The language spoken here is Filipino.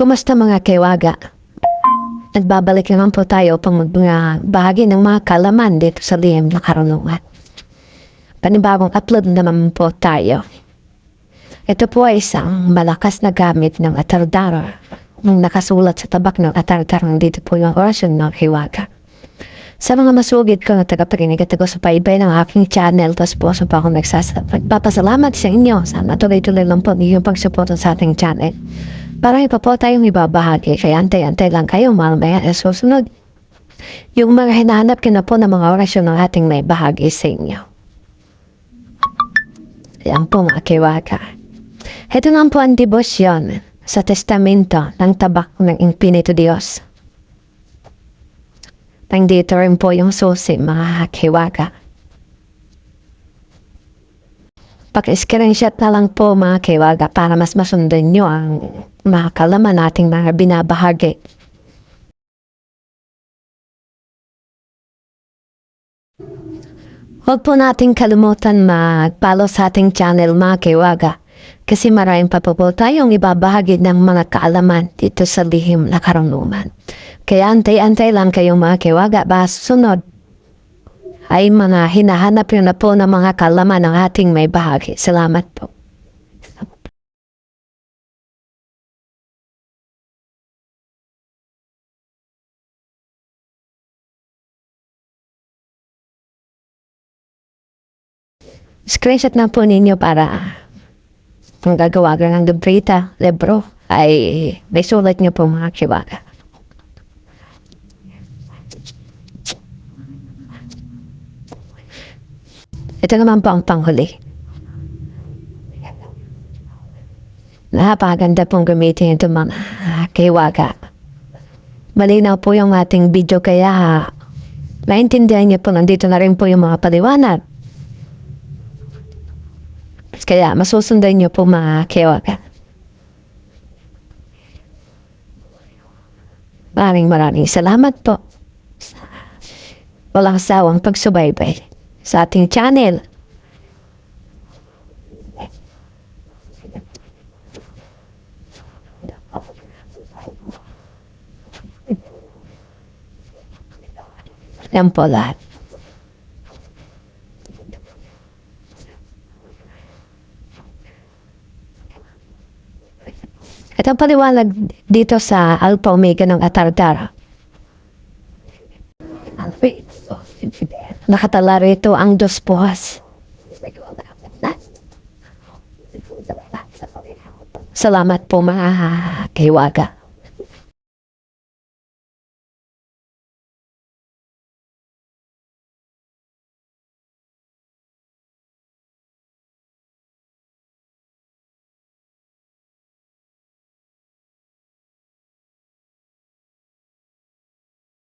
Kumusta mga kaiwaga? Nagbabalik naman po tayo upang magbahagi ng mga kalaman dito sa lihim na karunungan. Panibagong upload naman po tayo. Ito po ay isang malakas na gamit ng atardara. Nung nakasulat sa tabak ng atardarang dito po yung orasyon ng hiwaga. Sa mga masugid ko na tagapakinig at paibay ng aking channel, tapos po sa pa akong nagsasalamat. Nagpapasalamat sa inyo. Sana tuloy-tuloy lang po niyo pagsuporta sa ating channel. Para ipa po tayong ibabahagi, kaya antay-antay lang kayo mamaya sa susunod. Yung mga hinahanap ko na po ng mga orasyon ng ating may bahagi sa inyo. Yan po mga kiwaka. Ito nga po ang debosyon sa testamento ng tabak ng Infinito Diyos. Nandito rin po yung susi, mga kiwaka. Paki-screenshot na lang po mga kiwaga para mas masundan nyo ang mga kalaman nating mga binabahagi. Huwag po nating kalimutan mag-follow sa ating channel mga kiwaga kasi maraming pa tayong ibabahagi ng mga kaalaman dito sa lihim na karunungan. Kaya antay-antay lang kayong mga kiwaga ba sunod ay mga hinahanap na po ng mga kalaman ng ating may bahagi. Salamat po. Screenshot na po ninyo para kung gagawa ng libreta, libro, ay may sulat niyo po mga kiwaga. Ito naman po ang panghuli. Napakaganda pong gamitin ito mga kiwaga. Malinaw po yung ating video kaya maintindihan niyo po nandito na rin po yung mga paliwanag. Kaya masusundan niyo po mga kiwaga. Maraming maraming salamat po. Walang sawang pagsubaybay sa ating channel. Yan po lahat. Ito ang paliwanag dito sa Alpha Omega ng Atardara. Nakatala rito ang dos puhas. Salamat po mga kaiwaga.